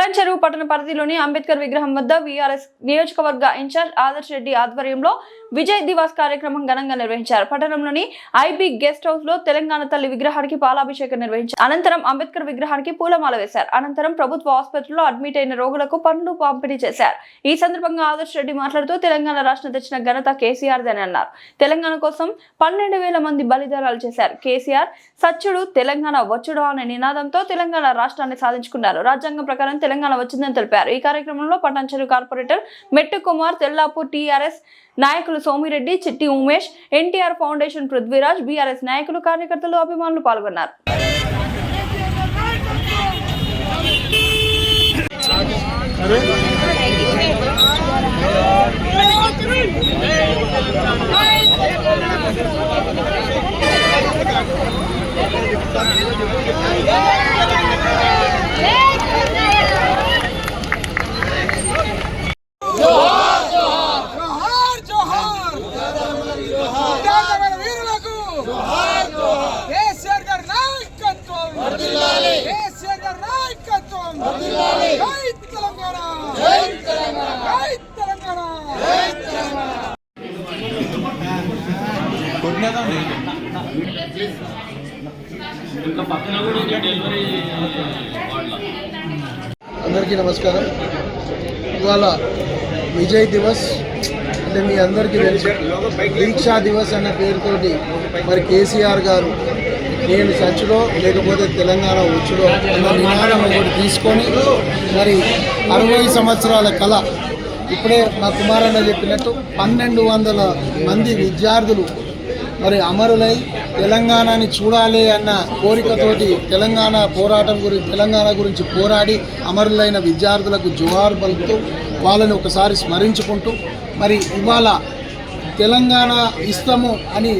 పటాన్ చెరువు పట్టణ పరిధిలోని అంబేద్కర్ విగ్రహం వద్ద వీఆర్ఎస్ నియోజకవర్గ ఇన్ఛార్జ్ ఆదర్శ్ రెడ్డి ఆధ్వర్యంలో విజయ్ దివాస్ కార్యక్రమం ఘనంగా నిర్వహించారు. పట్టణంలోని ఐబీ గెస్ట్ హౌస్లో తెలంగాణ తల్లి విగ్రహానికి పాలాభిషేకం నిర్వహించారు అనంతరం అంబేద్కర్ విగ్రహానికి పూలమాల వేశారు. అనంతరం ప్రభుత్వ ఆసుపత్రిలో అడ్మిట్ అయిన రోగులకు పండ్లు పంపిణీ చేశారు. ఈ సందర్భంగా ఆదర్శ్ రెడ్డి మాట్లాడుతూ తెలంగాణ రాష్ట్రం తెచ్చిన ఘనత కేసీఆర్ అని అన్నారు. తెలంగాణ కోసం పన్నెండు వేల మంది బలిదానాలు చేశారు. కేసీఆర్ సచ్చుడు తెలంగాణ వచ్చుడు అనే నినాదంతో తెలంగాణ రాష్ట్రాన్ని సాధించుకున్నారు. రాజ్యాంగం ప్రకారం తెలంగాణ వచ్చిందని తెలిపారు ఈ కార్యక్రమంలో పటాన్చెరు కార్పొరేటర్ మెట్టు కుమార్ తెల్లాపూర్ టీఆర్ఎస్ నాయకులు Somireddy Chitti Umesh NTR foundation Prithviraj BRS నాయకులు కార్యకర్తలు అభిమానులు పాల్గొన్నారు Yeah జోహార్ తెలంగాణ వీరులకు కేసీఆర్ గారి నాయకత్వం కేసీఆర్ గారి నాయకత్వం జై తెలంగాణ జై తెలంగాణ ఇంకా పక్కన కూడా ఉంది డెలివరీ వార్డులో అందరికీ నమస్కారం. ఇవాళ విజయ్ దివస్ అంటే మీ అందరికీ తెలుసు దీక్షా దివస్ అన్న పేరుతోటి మరి కేసీఆర్ గారు నేను సచ్చులో లేకపోతే తెలంగాణ వచ్చుడో అన్న నినాదం ఒకటి తీసుకొని మరి అరవై సంవత్సరాల కళ ఇప్పుడే మా కుమారన్న చెప్పినట్టు పన్నెండు వందల మంది విద్యార్థులు మరి అమరులై తెలంగాణని చూడాలి అన్న కోరికతోటి తెలంగాణ పోరాటం గురించి తెలంగాణ గురించి పోరాడి అమరులైన విద్యార్థులకు జుహార్ పలుకుతూ వాళ్ళని ఒకసారి స్మరించుకుంటూ మరి ఇవాళ తెలంగాణ ఇస్తాము అని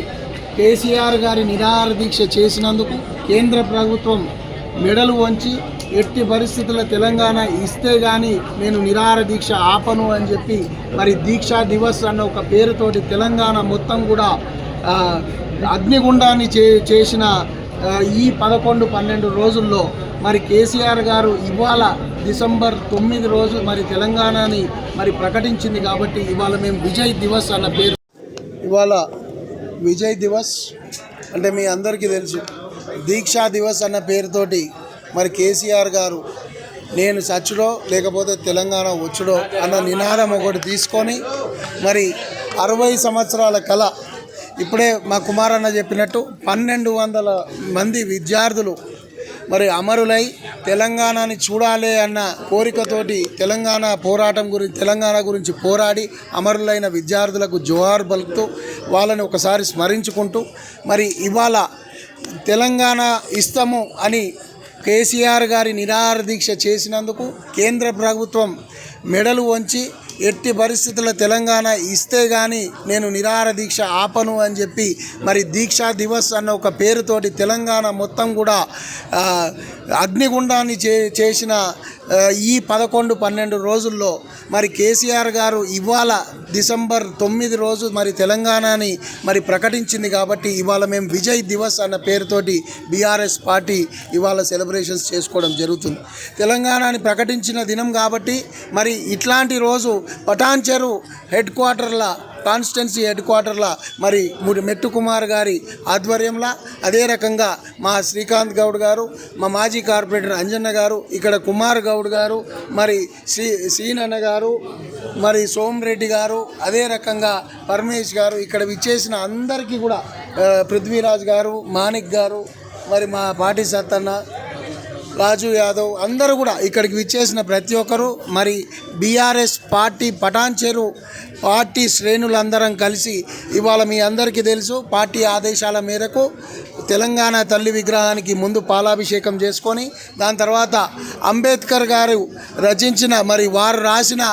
కేసీఆర్ గారి నిరాహార దీక్ష చేసినందుకు కేంద్ర ప్రభుత్వం మెడలు వంచి ఎట్టి పరిస్థితుల్లో తెలంగాణ ఇస్తే కానీ నేను నిరాహార దీక్ష ఆపను అని చెప్పి మరి దీక్షా దివస్ అన్న ఒక పేరుతోటి తెలంగాణ మొత్తం కూడా అగ్నిగుండాన్ని చే చేసిన ఈ పదకొండు పన్నెండు రోజుల్లో మరి కేసీఆర్ గారు ఇవాళ డిసెంబర్ తొమ్మిది రోజు మరి తెలంగాణని మరి ప్రకటించింది కాబట్టి ఇవాళ మేము విజయ్ దివస్ అన్న పేరు. ఇవాళ విజయ్ దివస్ అంటే మీ అందరికీ తెలుసు. దీక్షా దివస్ అన్న పేరుతోటి మరి కేసీఆర్ గారు నేను సచ్చుడో లేకపోతే తెలంగాణ వచ్చుడో అన్న నినాదం ఒకటి తీసుకొని మరి అరవై సంవత్సరాల కళ ఇప్పుడే మా కుమారన్న చెప్పినట్టు పన్నెండు వందల మంది విద్యార్థులు మరి అమరులై తెలంగాణని చూడాలి అన్న కోరికతోటి తెలంగాణ పోరాటం గురించి తెలంగాణ గురించి పోరాడి అమరులైన విద్యార్థులకు జోహార్ బలుపుతూ వాళ్ళని ఒకసారి స్మరించుకుంటూ మరి ఇవాళ తెలంగాణ ఇస్తాము అని కేసీఆర్ గారి నిరాహార దీక్ష చేసినందుకు కేంద్ర ప్రభుత్వం మెడలు వంచి ఎట్టి పరిస్థితుల్లో తెలంగాణ ఇస్తే కానీ నేను నిరాహార దీక్ష ఆపను అని చెప్పి మరి దీక్షా దివస్ అన్న ఒక పేరుతోటి తెలంగాణ మొత్తం కూడా అగ్నిగుండాన్ని చే చేసిన ఈ పదకొండు పన్నెండు రోజుల్లో మరి కేసీఆర్ గారు ఇవాళ డిసెంబర్ తొమ్మిది రోజు మరి తెలంగాణని మరి ప్రకటించింది కాబట్టి ఇవాళ మేము విజయ్ దివస్ అన్న పేరుతోటి బీఆర్ఎస్ పార్టీ ఇవాళ సెలబ్రేషన్స్ చేసుకోవడం జరుగుతుంది. తెలంగాణని ప్రకటించిన దినం కాబట్టి మరి ఇట్లాంటి రోజు పటాన్చెరు హెడ్ క్వార్టర్ల కాన్స్టెన్సీ హెడ్ క్వార్టర్ల మరి ముడి మెట్టు కుమార్ గారి ఆధ్వర్యంలో అదే రకంగా మా శ్రీకాంత్ గౌడ్ గారు మా మాజీ కార్పొరేటర్ అంజన్న గారు ఇక్కడ కుమార్ గౌడ్ గారు మరి శ్రీ శ్రీనన్న గారు మరి సోమరెడ్డి గారు అదే రకంగా పరమేష్ గారు ఇక్కడ విచ్చేసిన అందరికీ కూడా పృథ్వీరాజ్ గారు మాణిక్ గారు మరి మా పాటి సత్తన్న రాజు యాదవ్ అందరూ కూడా ఇక్కడికి విచ్చేసిన ప్రతి ఒక్కరు మరి బీఆర్ఎస్ పార్టీ పటాన్చెరు పార్టీ శ్రేణులందరం కలిసి ఇవాళ మీ అందరికీ తెలుసు పార్టీ ఆదేశాల మేరకు తెలంగాణ తల్లి విగ్రహానికి ముందు పాలాభిషేకం చేసుకొని దాని తర్వాత అంబేద్కర్ గారు రచించిన మరి వారు రాసిన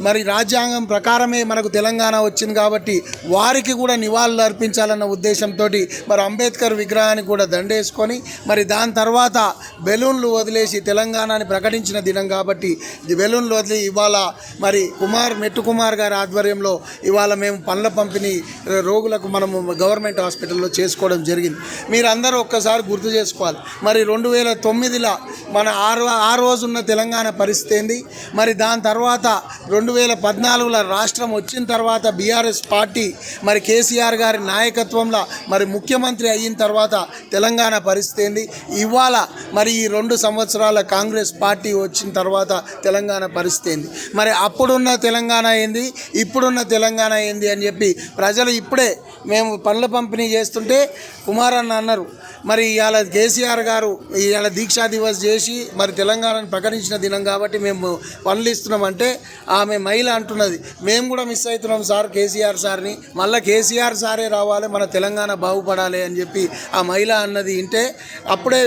మరి రాజ్యాంగం ప్రకారమే మనకు తెలంగాణ వచ్చింది కాబట్టి వారికి కూడా నివాళులు అర్పించాలన్న ఉద్దేశంతో మరి అంబేద్కర్ విగ్రహానికి కూడా దండేసుకొని మరి దాని తర్వాత బెలూన్లు వదిలేసి తెలంగాణని ప్రకటించిన దినం కాబట్టి బెలూన్లు వదిలి ఇవాళ మరి కుమార్ మెట్టు కుమార్ గారి ఆధ్వర్యంలో ఇవాళ మేము పండ్ల పంపిణీ రోగులకు మనము గవర్నమెంట్ హాస్పిటల్లో చేసుకోవడం జరిగింది. మీరందరూ ఒక్కసారి గుర్తు చేసుకోవాలి. మరి రెండు వేల తొమ్మిదిలో మన ఆ ఆ రోజున్న తెలంగాణ పరిస్థితి ఏంది? మరి దాని తర్వాత రెండు రెండు వేల పద్నాలుగులో రాష్ట్రం వచ్చిన తర్వాత బీఆర్ఎస్ పార్టీ మరి కేసీఆర్ గారి నాయకత్వంలో మరి ముఖ్యమంత్రి అయిన తర్వాత తెలంగాణ పరిస్థితి ఏంది? ఇవాళ మరి ఈ రెండు సంవత్సరాల కాంగ్రెస్ పార్టీ వచ్చిన తర్వాత తెలంగాణ పరిస్థితి ఏంది? మరి అప్పుడున్న తెలంగాణ ఏంది? ఇప్పుడున్న తెలంగాణ ఏంది అని చెప్పి ప్రజలు ఇప్పుడే మేము పనుల పంపిణీ చేస్తుంటే కుమార్ అన్న అన్నారు. మరి ఇవాళ కేసీఆర్ గారు ఇవాళ దీక్షా దివస్ చేసి మరి తెలంగాణను ప్రకటించిన దినం కాబట్టి మేము పనులు ఇస్తున్నామంటే ఆమె మహిళ అంటున్నది. మేము కూడా మిస్ అవుతున్నాం సార్ కేసీఆర్ సార్ని. మళ్ళీ కేసీఆర్ సారే రావాలి మన తెలంగాణ బాగుపడాలి అని చెప్పి ఆ మహిళ అన్నది వింటే అప్పుడే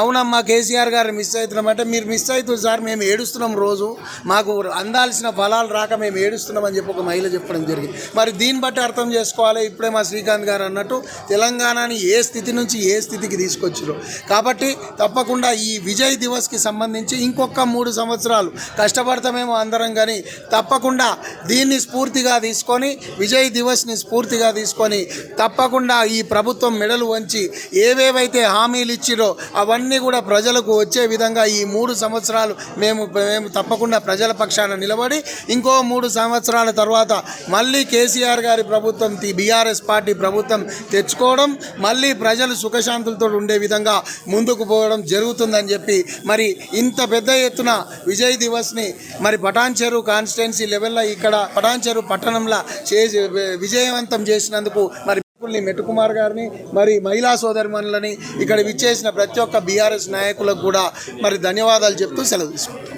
అవునమ్మా కేసీఆర్ గారు మిస్ అవుతున్నామంటే మీరు మిస్ అవుతుంది సార్ మేము ఏడుస్తున్నాం రోజు. మాకు అందాల్సిన ఫలాలు రాక మేము ఏడుస్తున్నాం అని చెప్పి ఒక మహిళ చెప్పడం జరిగింది. మరి దీన్ని బట్టి అర్థం చేసుకోవాలి ఇప్పుడే మా శ్రీకాంత్ గారు అన్నట్టు తెలంగాణని ఏ స్థితి నుంచి ఏ స్థితికి తీసుకొచ్చారు కాబట్టి తప్పకుండా ఈ విజయ్ దివస్కి సంబంధించి ఇంకొక మూడు సంవత్సరాలు కష్టపడతామేమో అందరం కానీ తప్పకుండా దీన్ని స్ఫూర్తిగా తీసుకొని విజయ్ దివస్ని స్ఫూర్తిగా తీసుకొని తప్పకుండా ఈ ప్రభుత్వం మెడలు వంచి ఏవేవైతే హామీలు ఇచ్చిరో అవన్నీ కూడా ప్రజలకు వచ్చే విధంగా ఈ మూడు సంవత్సరాలు మేము మేము తప్పకుండా ప్రజల పక్షాన నిలబడి ఇంకో మూడు సంవత్సరాల తర్వాత మళ్ళీ కేసీఆర్ గారి ప్రభుత్వం బీఆర్ఎస్ పార్టీ ప్రభుత్వం తెచ్చుకోవడం మళ్ళీ ప్రజలు సుఖశాంతులతో ఉండే విధంగా ముందుకు పోవడం జరుగుతుందని చెప్పి మరి ఇంత పెద్ద ఎత్తున విజయ్ దివస్ని మరి పటాన్ చెరువు చెరు కాన్స్టిట్యున్సీ లెవెల్లో ఇక్కడ పటాన్చెరు పట్టణంలో చేసి విజయవంతం చేసినందుకు మరి నాయకుల్ని మెట్టుకుమార్ గారిని మరి మహిళా సోదరిమణులని ఇక్కడ విచ్చేసిన ప్రతి ఒక్క బీఆర్ఎస్ నాయకులకు కూడా మరి ధన్యవాదాలు చెప్తూ సెలవు తీసుకుంటాం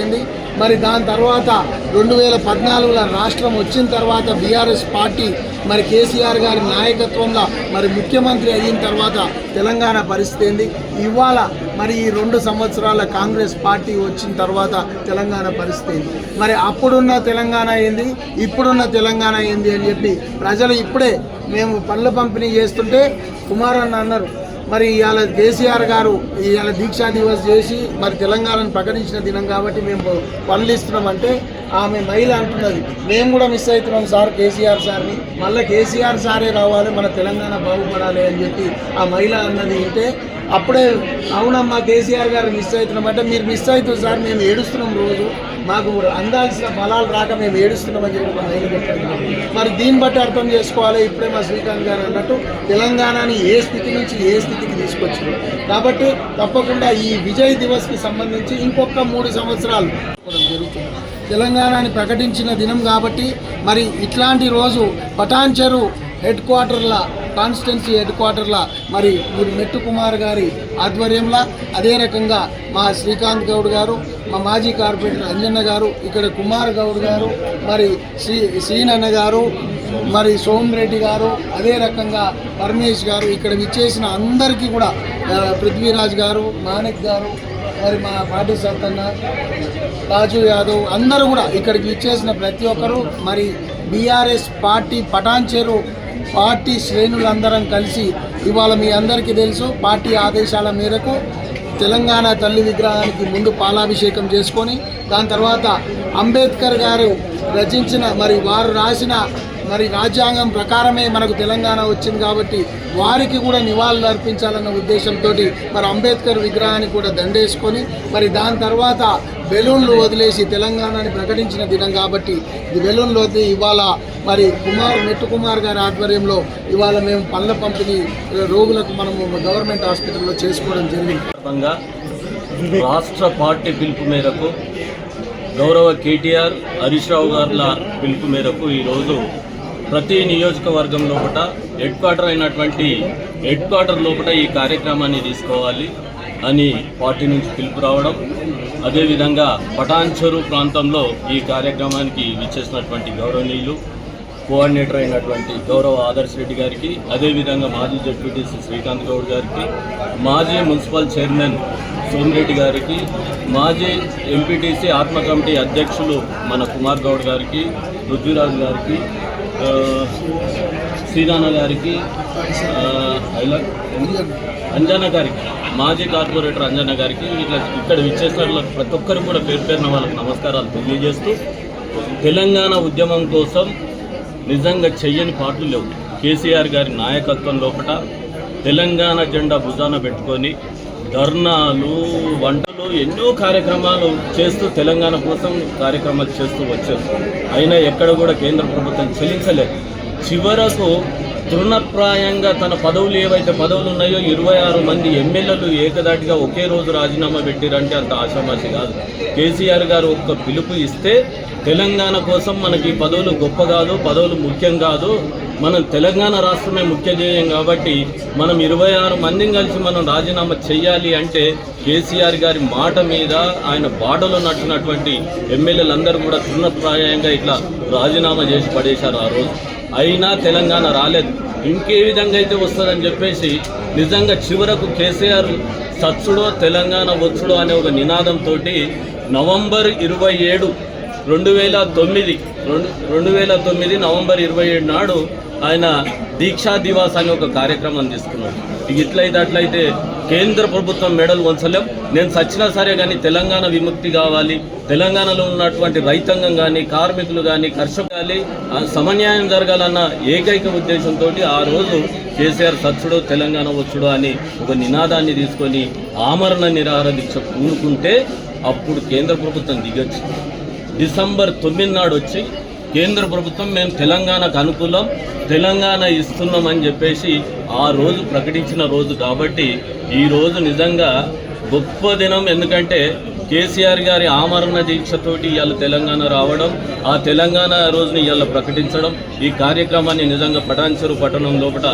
ఏంది? మరి దాని తర్వాత రెండు వేల పద్నాలుగులో రాష్ట్రం వచ్చిన తర్వాత బీఆర్ఎస్ పార్టీ మరి కేసీఆర్ గారి నాయకత్వంలో మరి ముఖ్యమంత్రి అయిన తర్వాత తెలంగాణ పరిస్థితి ఏంది? ఇవాళ మరి ఈ రెండు సంవత్సరాల కాంగ్రెస్ పార్టీ వచ్చిన తర్వాత తెలంగాణ పరిస్థితి ఏంది? మరి అప్పుడున్న తెలంగాణ ఏంది? ఇప్పుడున్న తెలంగాణ ఏంది అని చెప్పి ప్రజలు ఇప్పుడే మేము పళ్ళు పంపిణీ చేస్తుంటే కుమార్ అన్నారు. మరి ఇవాళ కేసీఆర్ గారు ఇవాళ దీక్షా దివస్ చేసి మరి తెలంగాణను ప్రకటించిన దినం కాబట్టి మేము పనులు ఇస్తున్నామంటే ఆమె మహిళ అంటున్నది. మేము కూడా మిస్ అవుతున్నాం సార్ కేసీఆర్ సార్ని. మళ్ళీ కేసీఆర్ సారే రావాలి మన తెలంగాణ బాగుపడాలి అని చెప్పి ఆ మహిళ అన్నది ఉంటే అప్పుడే అవునమ్మా కేసీఆర్ గారు మిస్ అవుతున్నామంటే మీరు మిస్ అవుతుంది సార్ మేము ఏడుస్తున్నాం రోజు. మాకు అందాల్సిన ఫలాలు రాక మేము ఏడుస్తున్నామని చెప్పి ఒక మహిళ మరి దీన్ని బట్టి అర్థం చేసుకోవాలి. ఇప్పుడే మా శ్రీకాంత్ గారు అన్నట్టు తెలంగాణని ఏ స్థితి నుంచి ఏ స్థితికి తీసుకొచ్చారు. కాబట్టి తప్పకుండా ఈ విజయ్ దివస్కి సంబంధించి ఇంకొక మూడు సంవత్సరాలు జరుగుతుంది. తెలంగాణని ప్రకటించిన దినం కాబట్టి మరి ఇట్లాంటి రోజు పటాన్ హెడ్ క్వార్టర్ల కాన్స్టిట్యున్సీ హెడ్ క్వార్టర్ల మరి మీరు మెట్టు కుమార్ గారి ఆధ్వర్యంలో అదే రకంగా మా శ్రీకాంత్ గౌడ్ గారు మా మాజీ కార్పొరేటర్ అంజన్న గారు ఇక్కడ కుమార్ గౌడ్ గారు మరి శ్రీ శ్రీనన్న గారు మరి సోమిరెడ్డి గారు అదే రకంగా పరమేష్ గారు ఇక్కడ విచ్చేసిన అందరికీ కూడా పృథ్వీరాజ్ గారు మాణిక్ గారు మరి మా పార్టీ సత్తన్న రాజు యాదవ్ అందరూ కూడా ఇక్కడికి ఇచ్చేసిన ప్రతి ఒక్కరు మరి బీఆర్ఎస్ పార్టీ పటాన్చేరు పార్టీ శ్రేణులందరం కలిసి ఇవాళ మీ అందరికీ తెలుసు పార్టీ ఆదేశాల మేరకు తెలంగాణ తల్లి విగ్రహానికి ముందు పాలాభిషేకం చేసుకొని దాని తర్వాత అంబేద్కర్ గారు రచించిన మరి వారు రాసిన మరి రాజ్యాంగం ప్రకారమే మనకు తెలంగాణ వచ్చింది కాబట్టి వారికి కూడా నివాళులు అర్పించాలన్న ఉద్దేశంతో మరి అంబేద్కర్ విగ్రహాన్ని కూడా దండేసుకొని మరి దాని తర్వాత బెలూన్లు వదిలేసి తెలంగాణని ప్రకటించిన దినం కాబట్టి ఈ బెలూన్లు వదిలి ఇవాళ మరి కుమార్ మెట్టు కుమార్ గారి ఆధ్వర్యంలో ఇవాళ మేము పళ్ళ పంపిణీ రోగులకు మనము గవర్నమెంట్ హాస్పిటల్లో చేసుకోవడం జరిగింది. రాష్ట్ర పార్టీ పిలుపు మేరకు గౌరవ కేటీఆర్ హరీష్ రావు గారుల పిలుపు మేరకు ఈరోజు ప్రతి నియోజకవర్గం లోపల హెడ్ క్వార్టర్ అయినటువంటి హెడ్ క్వార్టర్ లోపల ఈ కార్యక్రమాన్ని తీసుకోవాలి అని పార్టీ నుంచి పిలుపు రావడం అదేవిధంగా పటాన్చెరు ప్రాంతంలో ఈ కార్యక్రమానికి విచ్చేసినటువంటి గౌరవనీయులు కోఆర్డినేటర్ అయినటువంటి గౌరవ ఆదర్శ్ రెడ్డి గారికి అదేవిధంగా మాజీ జడ్పీటీసీ శ్రీకాంత్ గౌడ్ గారికి మాజీ మున్సిపల్ చైర్మన్ సోమిరెడ్డి గారికి మాజీ ఎంపీటీసీ ఆత్మ కమిటీ అధ్యక్షులు మన కుమార్ గౌడ్ గారికి పృథ్వీరాజు గారికి శ్రీరాణ గారికి ఆ, అంజన గారికి మాజీ కార్పొరేటర్ అంజన గారికి ఇట్లా ఇక్కడ విచ్చేసిన ప్రతి ఒక్కరికి కూడా పేరు పేరున వాళ్ళకి నమస్కారాలు తెలియజేస్తూ తెలంగాణ ఉద్యమం కోసం నిజంగా చెయ్యని పాటలు లేవు. కేసీఆర్ గారి నాయకత్వం లోపల తెలంగాణ జెండా భుజాన పెట్టుకొని ధర్నాలు వంటలు ఎన్నో కార్యక్రమాలు చేస్తూ తెలంగాణ కోసం కార్యక్రమాలు చేస్తూ వచ్చారు. అయినా ఎక్కడ కూడా కేంద్ర ప్రభుత్వం చెల్లించలేదు. చివరకు తృణప్రాయంగా తన పదవులు ఏవైతే పదవులు ఉన్నాయో ఇరవై ఆరు మంది ఎమ్మెల్యేలు ఏకదాటిగా ఒకే రోజు రాజీనామా పెట్టిరంటే అంత ఆశామాషి కాదు. కేసీఆర్ గారు ఒక్క పిలుపు ఇస్తే తెలంగాణ కోసం మనకి ఈ పదవులు గొప్ప కాదు పదవులు ముఖ్యం కాదు. మనం తెలంగాణ రాష్ట్రమే ముఖ్య ధ్యేయం కాబట్టి మనం ఇరవై ఆరు మందిని కలిసి మనం రాజీనామా చేయాలి అంటే కేసీఆర్ గారి మాట మీద ఆయన బాటలో నట్టినటువంటి ఎమ్మెల్యేలందరూ కూడా తృణప్రాయంగా ఇట్లా రాజీనామా చేసి పడేశారు ఆ రోజు. అయినా తెలంగాణ రాలేదు. ఇంకే విధంగా అయితే వస్తుందని చెప్పేసి నిజంగా చివరకు కేసీఆర్ సచ్చుడో తెలంగాణ వచ్చుడో అనే ఒక నినాదంతో నవంబర్ ఇరవై ఏడు రెండు వేల తొమ్మిది రెండు రెండు వేల తొమ్మిది నవంబర్ ఇరవై ఏడు నాడు ఆయన దీక్షా దివాస్ అనే ఒక కార్యక్రమం తీసుకున్నాడు. ఇట్లయితే అట్లయితే కేంద్ర ప్రభుత్వం మెడల్ వంచలేం. నేను సచ్చినా సరే కానీ తెలంగాణ విముక్తి కావాలి. తెలంగాణలో ఉన్నటువంటి రైతాంగం కానీ కార్మికులు కానీ కర్షకులు కానీ సమన్యాయం జరగాలన్న ఏకైక ఉద్దేశంతో ఆ రోజు కేసీఆర్ సచ్చుడు తెలంగాణ వచ్చుడు అని ఒక నినాదాన్ని తీసుకొని ఆమరణ నిరాహార దీక్ష పూనుకుంటే అప్పుడు కేంద్ర ప్రభుత్వం దిగొచ్చు డిసెంబర్ తొమ్మిది నాడు వచ్చి కేంద్ర ప్రభుత్వం మేము తెలంగాణకు అనుకూలం తెలంగాణ ఇస్తున్నామని చెప్పేసి ఆ రోజు ప్రకటించిన రోజు కాబట్టి ఈ రోజు నిజంగా గొప్ప దినం. ఎందుకంటే కేసీఆర్ గారి ఆమరణ దీక్షతోటి ఇవాళ తెలంగాణ రావడం ఆ తెలంగాణ రోజుని ఇవాళ ప్రకటించడం ఈ కార్యక్రమాన్ని నిజంగా పటాన్చెరు పట్టణం లోపల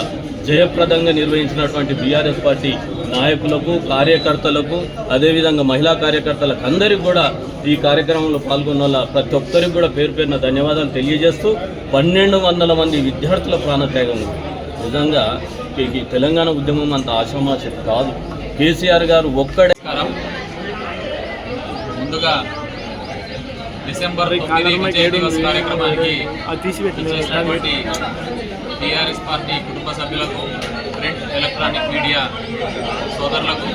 జయప్రదంగా నిర్వహించినటువంటి బీఆర్ఎస్ పార్టీ నాయకులకు కార్యకర్తలకు అదేవిధంగా మహిళా కార్యకర్తలకు అందరికీ కూడా ఈ కార్యక్రమంలో పాల్గొన్న ప్రతి ఒక్కరికి కూడా పేరు పేరున ధన్యవాదాలు తెలియజేస్తూ పన్నెండు వందల మంది విద్యార్థుల ప్రాణత్యాగం. నిజంగా ఈ- తెలంగాణ ఉద్యమం అంత ఆశామాష కాదు. కేసీఆర్ గారు ఒక్కడే ముందుగా డిసెంబర్ కార్యక్రమానికి చేసినటువంటి టీఆర్ఎస్ పార్టీ కుటుంబ సభ్యులకు ప్రింట్ ఎలక్ట్రానిక్ మీడియా సోదరులకు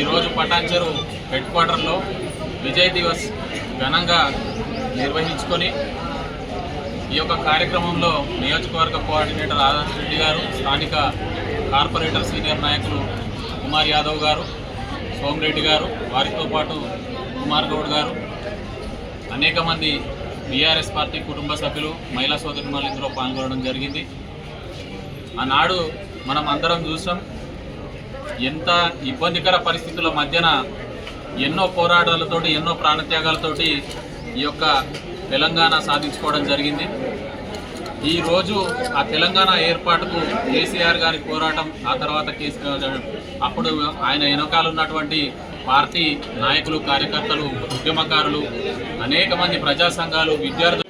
ఈరోజు పటాన్చెరు హెడ్ క్వార్టర్లో విజయ్ దివస్ ఘనంగా నిర్వహించుకొని ఈ యొక్క కార్యక్రమంలో నియోజకవర్గ కోఆర్డినేటర్ ఆదర్శ్ రెడ్డి గారు స్థానిక కార్పొరేటర్ సీనియర్ నాయకులు కుమార్ యాదవ్ గారు సోమిరెడ్డి గారు వారితో పాటు కుమార్ గౌడ్ గారు అనేక మంది బీఆర్ఎస్ పార్టీ కుటుంబ సభ్యులు మహిళా సోదరులు ఇందులో పాల్గొనడం జరిగింది. ఆనాడు మనం అందరం చూసాం ఎంత ఇబ్బందికర పరిస్థితుల మధ్యన ఎన్నో పోరాటాలతోటి ఎన్నో ప్రాణత్యాగాలతోటి ఈ యొక్క తెలంగాణ సాధించుకోవడం జరిగింది. ఈరోజు ఆ తెలంగాణ ఏర్పాటుకు కేసీఆర్ గారి పోరాటం ఆ తర్వాత కేసీఆర్ అప్పుడు ఆయన వెనకాల ఉన్నటువంటి పార్టీ నాయకులు కార్యకర్తలు ఉద్యమకారులు అనేక మంది ప్రజా సంఘాలు విద్యార్థులు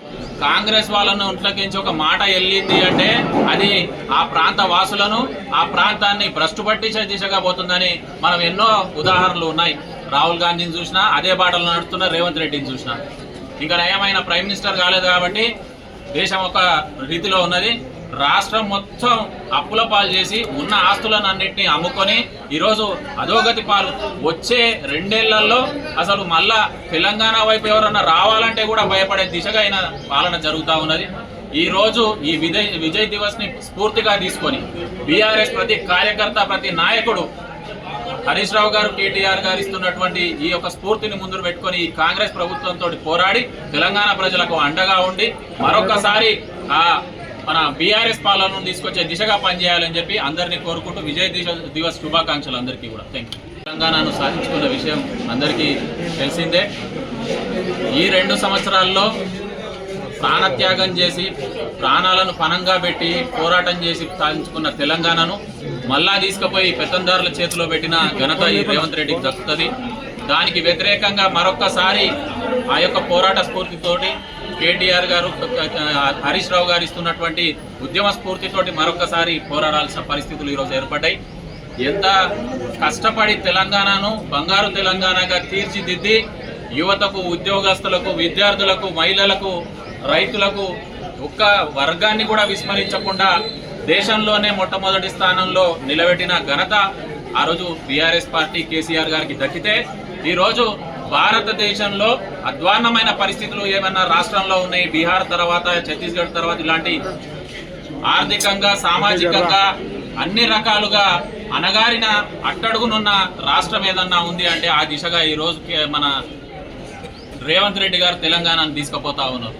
కాంగ్రెస్ వాళ్ళను ఒంట్లోకించి ఒక మాట వెళ్ళింది అంటే అది ఆ ప్రాంత వాసులను ఆ ప్రాంతాన్ని భ్రష్టుపట్టించే దిశగా పోతుందని మనం ఎన్నో ఉదాహరణలు ఉన్నాయి. రాహుల్ గాంధీని చూసినా అదే బాటలు నడుస్తున్న రేవంత్ రెడ్డిని చూసినా. ఇంకా నయమైన ప్రైమ్ మినిస్టర్ కాలేదు కాబట్టి దేశం ఒక రీతిలో ఉన్నది. రాష్ట్రం మొత్తం అప్పుల పాలు చేసి ఉన్న ఆస్తులను అన్నింటినీ అమ్ముకొని ఈరోజు అధోగతి పాలు వచ్చే రెండేళ్ళలో అసలు మళ్ళా తెలంగాణ వైపు ఎవరన్నా రావాలంటే కూడా భయపడే దిశగా అయిన పాలన జరుగుతూ ఉన్నది. ఈరోజు ఈ విజయ్ విజయ్ దివస్ని స్ఫూర్తిగా తీసుకొని బీఆర్ఎస్ ప్రతి కార్యకర్త ప్రతి నాయకుడు హరీష్ రావు గారు కేటీఆర్ గారు ఇస్తున్నటువంటి ఈ యొక్క స్ఫూర్తిని ముందు పెట్టుకొని ఈ కాంగ్రెస్ ప్రభుత్వంతో పోరాడి తెలంగాణ ప్రజలకు అండగా ఉండి మరొకసారి ఆ మన బీఆర్ఎస్ పాలనను తీసుకొచ్చే దిశగా పనిచేయాలని చెప్పి అందరినీ కోరుకుంటూ విజయ్ దిశ దివస్ శుభాకాంక్షలు అందరికీ కూడా. థ్యాంక్ యూ తెలంగాణను సాధించుకున్న విషయం అందరికీ తెలిసిందే. ఈ రెండు సంవత్సరాల్లో ప్రాణత్యాగం చేసి ప్రాణాలను పణంగా పెట్టి పోరాటం చేసి సాధించుకున్న తెలంగాణను మళ్ళా తీసుకుపోయి పెత్తందారుల చేతిలో పెట్టిన ఘనత ఈ రేవంత్ రెడ్డికి దక్కుతుంది. దానికి వ్యతిరేకంగా మరొక్కసారి ఆ యొక్క పోరాట స్ఫూర్తితోటి కేటీఆర్ గారు హరీష్ రావు గారు ఇస్తున్నటువంటి ఉద్యమ స్ఫూర్తితోటి మరొకసారి పోరాడాల్సిన పరిస్థితులు ఈరోజు ఏర్పడ్డాయి. ఎంత కష్టపడి తెలంగాణను బంగారు తెలంగాణగా తీర్చిదిద్ది యువతకు ఉద్యోగస్తులకు విద్యార్థులకు మహిళలకు రైతులకు ఒక్క వర్గాన్ని కూడా విస్మరించకుండా దేశంలోనే మొట్టమొదటి స్థానంలో నిలబెట్టిన ఘనత ఆ రోజు బీఆర్ఎస్ పార్టీ కేసీఆర్ గారికి దక్కితే ఈరోజు భారతదేశంలో అధ్వాన్నమైన పరిస్థితులు ఏమన్నా రాష్ట్రంలో ఉన్నాయి? బీహార్ తర్వాత ఛత్తీస్గఢ్ తర్వాత ఇలాంటి ఆర్థికంగా సామాజికంగా అన్ని రకాలుగా అనగారిన అట్టడుగునున్న రాష్ట్రం ఏదన్నా ఉంది అంటే ఆ దిశగా ఈ మన రేవంత్ రెడ్డి గారు తెలంగాణను తీసుకుపోతా ఉన్నారు.